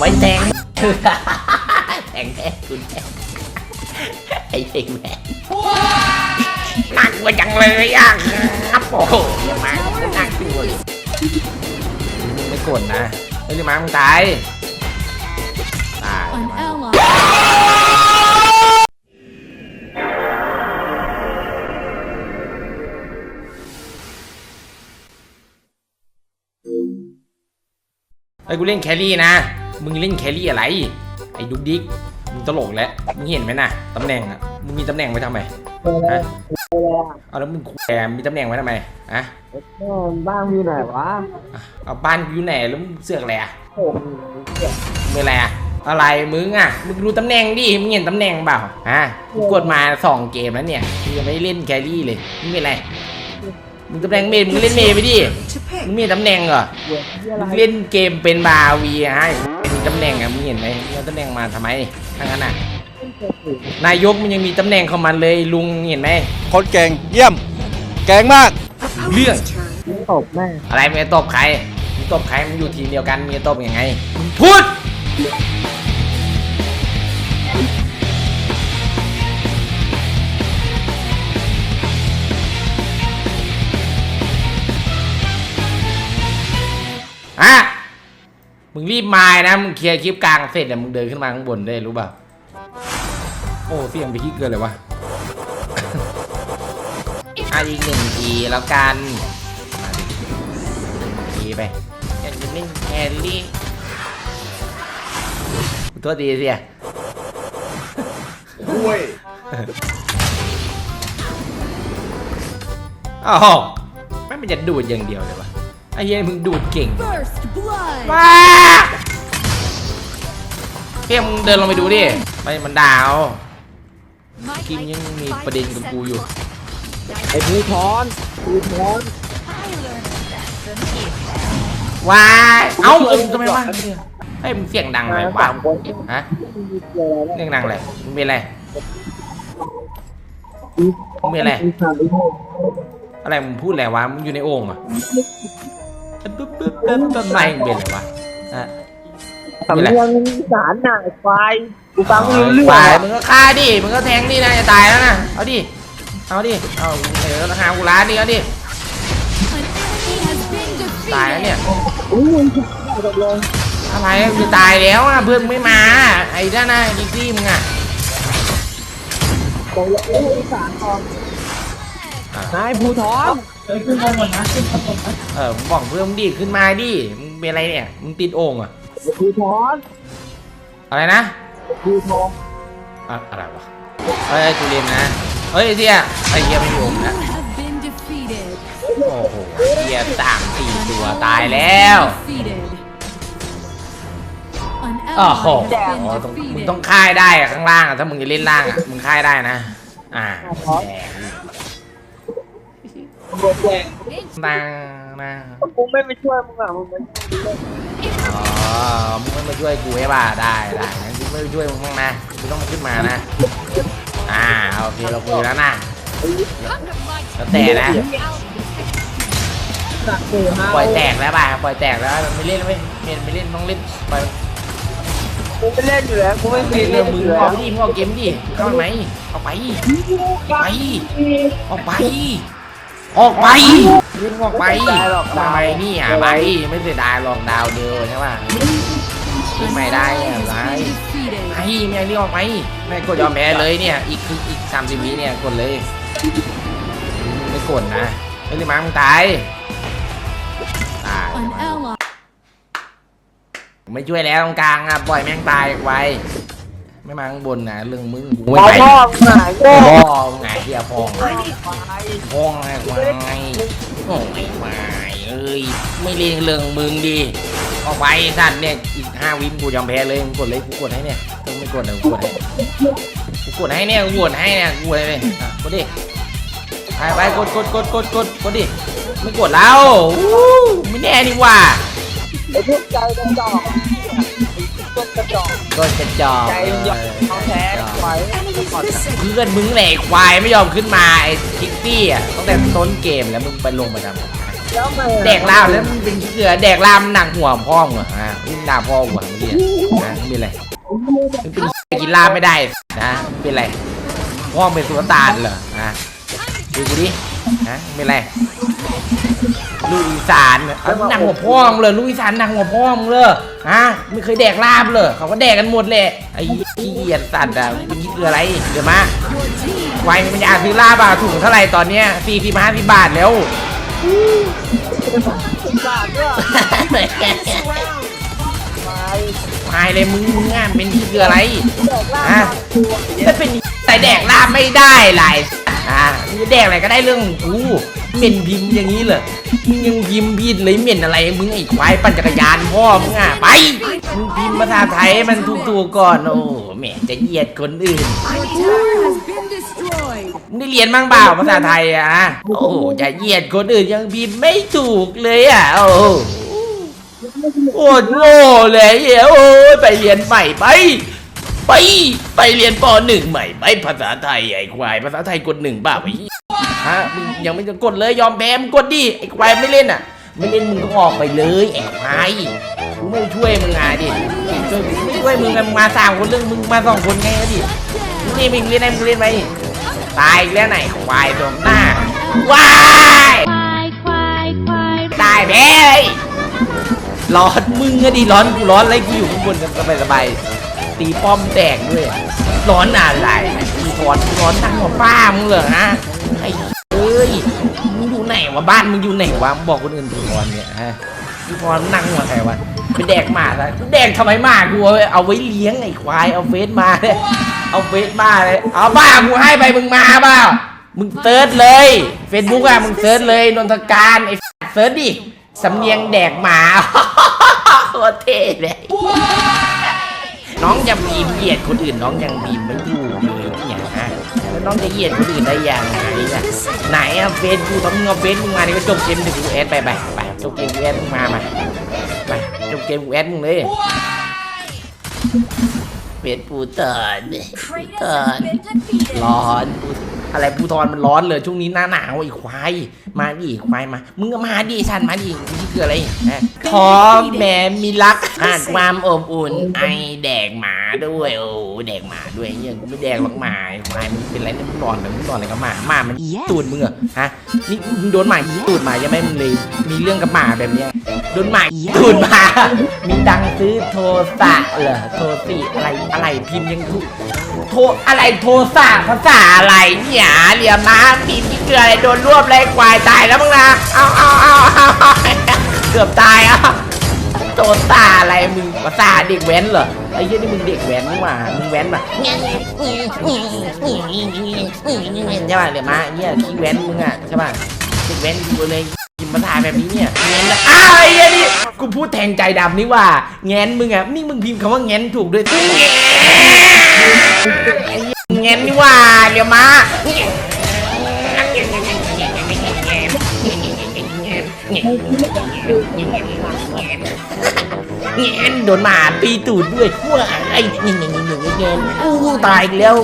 ไว้แทงแทงแทงคุณแทงไอ้เด็กแม่งน่ากลัวจังเลยอะครับโอ้โหอย่ามาน่ากลัวมึงไม่กดนะไม่ได้มามึงตายตายไอ้กูเล่นแครี่นะ มึงเล่นแครี่อะไร ไอ้ดุกดิกมึงตลกแล้ว มึงเห็นไหมนะตำแหน่งอะ มึงมีตำแหน่งไว้ทำไมฮะเอาแล้วมึงแกมีตำแหน่งไว้ทำไมอะบ้านอยู่ไหนวะเอาบ้านกูอยู่ไหนแล้วมึงเสือกอะไรอะโอ้โหมึงอะไรอะอะไรมึงอะมึงดูตำแหน่งดิมึงเห็นตำแหน่งเปล่าฮะกูกดมาสองเกมแล้วเนี่ยมึงยังไม่ได้เล่นแครี่เลยมึงเป็นอะไรมึงตำแหน่งเมนมึงเล่นเมย์ไปดิมึงมีตำแหน่งเหรอเดี๋ยวที่อะไรมึงเล่นเกมเป็นบาวีฮะเป็น ตำแหน่งอะมึงเห็นไหมมึงเอาตำแหน่งมาทำไมทั้งนั้นอะนายกมันยังมีตำแหน่งของมันเลยลุงเห็นไหมคนเก่งเยี่ยม เก่งมาก เรื่อง ตบแม่อะไรมึงจะตบใครมึงตบใครมึงอยู่ทีมเดียวกันมึงจะตบยังไงมึงพูดฮะ มึงรีบมานะ มึงเคลียร์คลิปกลางเสร็จแล้วมึงเดินขึ้นมาข้างบนได้รู้ป่ะโอ้เสียงไปขี้เกินเลยวะอะอีกหนึ่งทีแล้วกันมาดิทีไปอยากจะเล่นแครี่ขอโทษดีเสียด้วยอ้าวไม่งมันจะดูดอย่างเดียวเลยวะไอ้เหี้ยมึงดูดเก่ง First blood. ว้าเพียมึงเดินลงไปดูดิไปมันดาว My กิมยังมี fight ประเด็นกับกูอยู่ไอ้ผู้ช้อนผู้ช้อน I learned that from you. ว้ายเอ้าเออทำไมวะเฮ้ยมึงเสียงดังเลยวะฮะมีเกี่ยวอะไรเสียงดังเลยมึงเป็นอะไรมึงเป็นอะไรมีข่าวดีอะไรมึงพูดอะไรวะมึงอยู่ในโอ่งเหรอะปึ๊บปึ๊บ ปึ๊บต้นไม้มึงเป็นอะไรวะฮะสำเนียงสารหน่ายควายกูฟังไม่รู้เรื่องตายมึงก็ฆ่าดิ มึงก็แทงดินะจะตายแล้วนะ เอาดิ เอาดิ เอาเดี๋ยวหากูร้านดิเอาดิ ตายแล้วเนี่ย อุ้ยตกลงอะไรมึงตายแล้วอะเพื่อนมึงไม่มา ไอ้ด้านหน้าอีกซี่มึงอะตกแลงอุ้ยสารทอง นายผู้ท้อนเออมึงบอกเพื่อนมึงดิขึ้นมาดิมึงเป็นอะไรเนี่ยมึงติดโอ่งเหรอะผู้ท้อนอะไรนะผู้ท้องอะอะไรวะเฮ้ยจูเรียนนะเฮ้ยไอ้เสียไอ้เหี้ยไม่อยู่นะ You have been defeated. โอ้โหเหี้ยสามสี่ตัวตายแล้ว Defeated. An โอ้โห ally has อ๋อ been ต้องมึง defeated. ต้องค่ายได้อะข้างล่างอะถ้ามึงจะเล่นล่างอะมึงค่ายได้นะ อ่าแดง ตำรวจแจ้งนางนางกูไม่ไปช่วยมึงอะมึงไม่อ๋อมึงไม่มาช่วยกูใช่ป่ะได้ได้งั้นกูไม่ไปช่วยมึงบ้างนะกูต้องมาขึ้นมานะ อ่าโอเคเราคุยแล้วนะแล้วแต่นะหนักเลยฮะปล่อยแตกแล้วป่ะปล่อยแตกแล้วมันไม่เล่นเว้ยเมนไม่เล่นต้องเล่นปล่อยกูไม่เล่นอยู่แล้วกูไม่มีเรื่เล่อนงอมึงยู่แล้เอาวดิมึงเอาเกมดิเข้าไหมเอาไปไปออกไป ออกไปรีบออกไปทำไมนี่อะไปไม่เสียดายหรอกดาวเดียวใช่ป่ะ An ไม่ได้ ally อะไร has been defeated. ไอ้แม่รีบออกไปแม่กดยอมแพ้เลยเนี่ย อีกคืออีกสามสิบวิเนี่ยกดเลยไม่กดนะไม่ได้มามึงตายตาย An ally. ไม่ช่วยแล้วตรงกลางอะปล่อยแม่งตายไว้ ไม่มาข้างบนนะเรื่องมึงกูไม่ไปพ่อมึงหายโง่พ่อมึงไงเฮียพ่อมึงพ้องไงควายโอ้ยควายเอ้ยไม่เล่นเรื่องมึงดิออกไปสัตว์เนี่ยอีกห้าวินกูยอมแพ้เลยมึงกดเลยกูกดให้เนี่ยต้องไม่กดเดี๋ยวกูกดให้กูกดให้เนี่ยกูกดให้เนี่ยกูกดเลยกดดิไปไปกดกดกดกดกดกดดิไม่กดแล้วไม่แน่นี่ว่าไอ้พวกใจกระจอก พวกกระจอกกดกระจอกใจมันหยอกเขาแท้ไว้เพื่อนมึงแหละควายไม่ยอมขึ้นมาไอ้คิกตี้อะตั้งแต่ต้นเกมแล้วมึงไปลงมาทำไมแล้วไงแดกลามแล้วมันเป็นเกลือแดกลามหนักหัวพ่อมึงเหรอฮะมึงด่าพ่อหัวมึงเนี่ยนะมึงเป็นไรมึงเป็นกินลามไม่ได้นะมึงเป็นไรพ่อมึงเป็นสุลต่านเหรอฮะดูกูดิ ฮะมึงเป็นไรลูกอีสานเอาหนักหัวพ่อมึงเลยลูกอีสานหนักหัวพ่อมึงเลยฮะไม่เคยแดกลาบเลยเขาก็แดกกันหมดแหละไอ้ขี้เกียจสัตว์อะมึงคิดคืออะไรเดี๋ยวมาไวมึงไม่อยากซื้อลาบอะถุงเท่าไหร่ตอนเนี้ยสี่สิบห้าสิบบาทแล้วบาทด้วยไปตายเลยมึงมึงอะเป็นที่คืออะไรแดกล่าอะตัวถ้าเป็นแต่แดกลาบไม่ได้หลาย อะมึงจะแดกอะไรก็ได้เรื่องของกูเหม็นพิมพ์อย่างนี้เหรอมึงยังพิมพ์ผิดเลยเหม็นอะไรมึงไอ้ควายปั่นจักรยานพ่อมึงอะไปมึงพิมพ์ภาษาไทยให้มันถูกตัวก่อนโอ้แหม่จะเหยียดคนอื่น Your tower has been destroyed. มึงได้เรียนบ้างเปล่าภาษาไทยอะโอ้จะเหยียดคนอื่นยังพิมพ์ไม่ถูกเลยอะโอ้โคตรโง่เลยเหี้ยโอ้ยไปเรียนใหม่ไป ไป ไปเรียนปหนึ่งใหม่ ไปภาษาไทยไอ้ควายภาษาไทยกดหนึ่งเปล่าไอ้เหี้ยฮะมึงยังไม่จะกดเลยยอมแพ้มึงกดดิไอ้ควายไม่เล่นอะ ไม่เล่นมึงก็ออกไปเลยไอ้ควายกูไม่ช่วยมึงอะดิช่วยไม่ช่วยมึงมึงมาสามคนเรื่องมึงมาสองคนไงอะดิมึงนี่มึงเล่นไหมมึงเล่นไหมตายแล้วไหนควายโดนหน้าว้ายตายแพ้ร้อนมึงอะดิร้อนกูร้อนอะไรกูอยู่ข้างบนกันสบายสบาย ตีป้อมแตกด้วย ร้อนอะไรมึงร้อนร้อนตั้งหัวป้ามึงเหรอฮะไอ้เอ้ยมึงอยู่ไหนวะบ้านมึงอยู่ไหนวะบอกคนอื่นดูร้อนเนี่ยฮะพี่พรนั่งหัวใครวะไปแดกหมาซะแดกทำไมหมากูเอาไว้เลี้ยงไอ้ควายเอาเฟซมาเลยเอาเฟซมาเลยเอาบ้ากูให้ไปมึงมาเปล่ามึงเซิร์ชเลยเฟซบุ๊กอะมึงเซิร์ชเลยนนทการไอ้เซิร์ชดิสำเนียงแดกหมาโคตรเท่เลย น้องจะบีมเหยียดคนอื่นน้องยังบีมไม่ถูกเลยเนี่ยฮะแล้วน้องจะเหยียดคนอื่นได้ยังไงล่ะไหนอะเฟซกูต้องมึงเอาเฟซมึงมานี่ก็จบเกมถึงกูแอดไปไปไปจบเกมกูแอดมึงมามาไปจบเกมกูแอดมึงเลยเฟซปูเตอร์ปูเตอร์ร้อนอะไรปูทอนมันร้อนเลยช่วงนี้หน้าหนาวไอ้ควายมาดิควายมา มึงก็มาดิสันมาดินี่คืออะไรฮะ พร้อมแหมมีรักหากความอบอุ่น ไอแดกหมาด้วยโอ้แดกหมาด้วยเนี่ยกูไม่แดกหรอกหมาไอ้ควายมึงเป็นไรเนี่ยมึงนอนเลยมึงนอนอะไรกับหมาหมามัน Yes ตูดมึงเหรอฮะนี่มึงโดนหมาตูดหมายังไม่มึงเลยมีเรื่องกับหมาแบบเนี้ยโดนหมา Yes ตูดหมามีดังซื้อโทรสะเหรอโทรสิอะไรอะไรพิมพ์ยังถูกโทรอะไรโทรสะภาษาอะไรเนี่ยเหลี่ยมม้ามีมีเกลืออะไรโดนรวบเลยควายตายแล้วมึงนะเอาเอาเอาเอาเกือบตายอะโทรสะอะไรมึงภาษาเด็กแว้นเหรอไอ้เหี้ยนี่มึงเด็กแว้นนี่หว่ามึงแว้นป่ะใช่ป่ะเหลี่ยมม้าเนี่ยขี้แว้นมึงอะใช่ป่ะเด็กแว้นกูเลยกินภาษาแบบนี้เนี่ยแง้นละอ้าวไอ้เหี้ยนี่กูพูดแทงใจดำนี่ว่าแง้นมึงอะนี่มึงพิมพ์คำว่าแง้นถูกด้วยเงี้ยนี่ว่าเดี๋ยวมา เงี้ยโดนหมาปีตูดด้วยว่าไอ้เงี้ยเงี้ยเงี้ยเงี้ยเงี้ยอู้ตายอีกแล้ว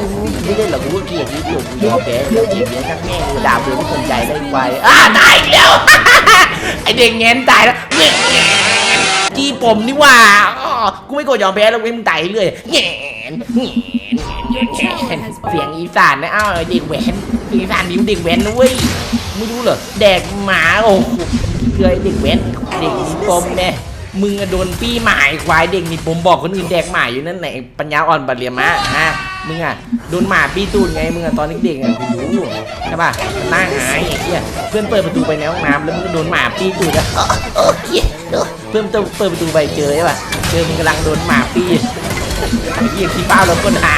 ไม่ได้หรอกกูเกลียดที่อยู่กูยอมแพ้เกลียดเลี้ยงทั้งแม่กูด่าเบื่อไม่สนใจได้ไปอ่าตายอีกแล้วไอเด็กเงี้ยตายแล้วเงี้ยจีผมนี่ว่ากูไม่กดยอมแพ้แล้วเว้ยมึงตายเรื่อยเงี้ยเงี้ยเสียงอีสานนะอ้าวเด็กแหวนอีสานนิ้วเด็กแหวนนะเว้ยไม่รู้เหรอแดกหมาโอ้โห เคยเด็กแหวนเด็กนิปมเนี่ยมึงอะโดนปี้หมายควายเด็กนิปมบอกคนอื่นแดกหมาอยู่นั่นไหนปัญญาอ่อนบัดเรียมะฮะมึงอะโดนหมาปี้ตูดไงมึงอะตอนเด็กๆอะกูรู้ใช่ป่ะมันน่าหายไอ้เหี้ยเพื่อนเปิดประตูไปในห้องน้ำแล้วมึงก็โดนหมาปี้ตูดอะเอเออเหี้ยเออเพื่อนเปิดประตูไปเจอใช่ป่ะเจอมึงกำลังโดนหมาปี้ไอ้เหี้ยขี้เป้าแล้วก็หา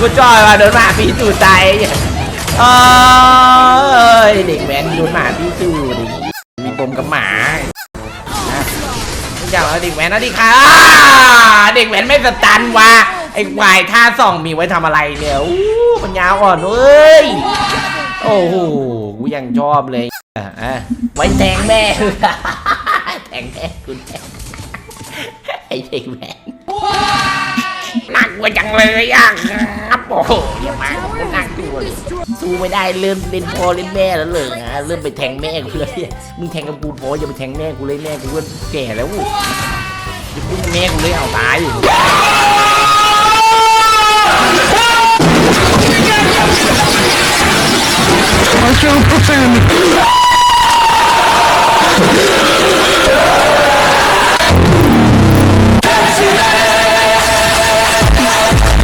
กูจอยว่ะโดนหมาปีตูดตายเอ้ยเด็กแว้นโดนหมาปีตูดดิมีปมกับหมานะไม่าเอาเด็กแว้นนะดิค่ะเด็กแว้นไม่สตันว่ะไอ้วายท่าส่องมีไว้ทำอะไรเนี่ยอู้ปัญญาอ่อนเว้ยโอ้โหกูยังชอบเลยอะไว้แทงแม่แทงแม่กูแทงไอ้เด็กแว้นน่ากลัวจังเลยอะครับโอ้โหอย่ามาน่าก ว been destroyed. สู้ไม่ได้เริ่มเล่นพ่อเล่นแม่แล้วเลยนะเริ่มไปแทงแม่กูเลยมึงแทงกับกูพออย่าไปแทงแม่กูเลยแม่กูก็แก่แล้วอย่าพูดแม่กูเลยเอาตาย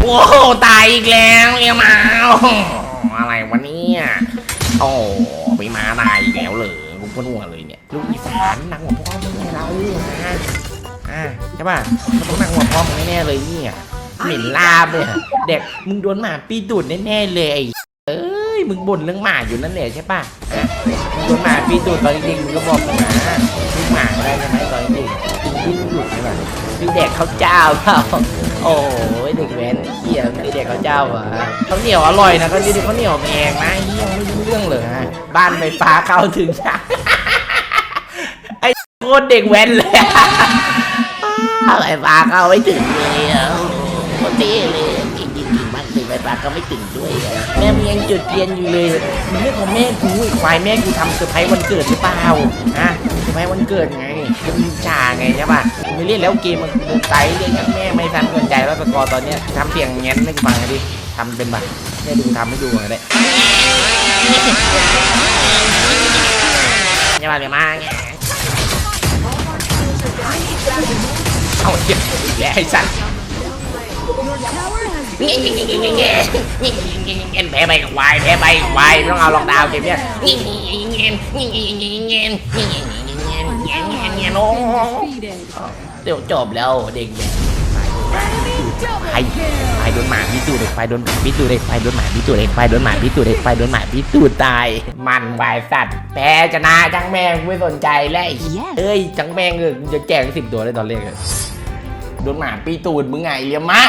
โอ้โหตายอีกแล้วเอียมา อะไรวะเนี่ย โอ้ไปมาตายอีกแล้วเลยกูปวดหัวเลยเนี่ย ลูกอีสานหนักหัวพ่อมึงไงเราอะอะใช่ป่ะมันต้องหนักหัวพ่อมึงแน่ๆเลยเนี่ยเหม็นลาบเลยเด็กมึงโดนหมาปีตูดแน่ๆเลยไอ้เอ้ยมึงบ่นเรื่องหมาอยู่นั่นแหละใช่ป่ะอะมึงโดนหมาปีตูดตอนจริงๆมึงก็บอกกูนะมึงหมาได้ใช่ไหมตอน ปีตูดใช่ป่ะคือแดกข้าวเจ้าเปล่าโอ้ยเด็กแว้นเฮียไม่ได้เด็กเขาวเจ้าอะข้าวเหนียวอร่อยนะก็ดีข้าวเหนียวแพงนะเฮียไม่รู้เรื่องเลยฮะบ้านไฟฟ้าเข้าถึงช้าไอ้โคตรเด็กแว้นเลยอะไฟฟ้าเข้าไม่ถึงเลยอะโคตรเท่เลยจริงจริงจริงมากเลยไฟฟ้าก็ไม่ถึงด้วยแม่มึงยังจุดเทียนอยู่เลยมันเรื่องของแม่กูไอ้ควายแม่กูทำเซอร์ไพรส์วันเกิดหรือเปล่าฮะเซอร์ไพรส์วันเกิดไง จะมีจ่าไงใช่ป่ะไม่เล่นแล้วเกมมันเดินไตเรียกแม่ไม่ทันสนใจแล้วสกอร์ตอนเนี้ยทำเสียงแง้นให้กูฟังหน่อยดิทำเป็นแบบแม่ดูทำให้ดูหน่อยได้อย่ามาเลยมาไงเอาเจ็บอีกแล้วไอ้สัตว์ Your tower has เงี้ยเงี้ยเงี้ยเงี้ยเงี้ยเงี้ยเงี้ยเงี้ยแพ้ใบควายแพ้ใบควายไม่ต้องเอาล็อกดาวน์เกมเนี้ยเงี้ยเงี้ยเงี้ยเงี้ยเงี้ยเงี้ยเงี้ยเงี้ยเงี้ยเงี้ยเงี้ยเดี๋ยวจบแล้วเด็กเนี่ยไฟไฟโดนหมาพิสูจน์เด็กไฟโดนหมาพิสูจน์เด็กไฟโดนหมาพิสูจน์เด็กไฟโดนหมาพิสูจน์เด็กไฟโดนหมาพิสูจน์ตาย มันวายสัตว์แพ้ชนะจังแมงไม่สนใจแล้วเอ้ยจังแมงเออจะแจกสิบตัวเลยตอนแรกอะโดนหมาปีตูดมึงไงเลี้ยมะ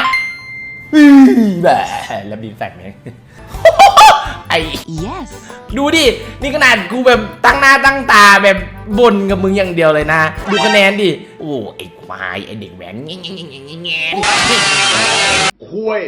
แบะแล้วมีแฟกไอ้ Yes. ดูดิ นี่ขนาดกูแบบตั้งหน้าตั้งตาแบบบ่นกับมึงอย่างเดียวเลยนะ ดูคะแนนดิ โอ้ไอ้ควายไอ้เด็กแหวนเงี้ยเงี้ยเงี้ยเงี้ยเงี้ยคุย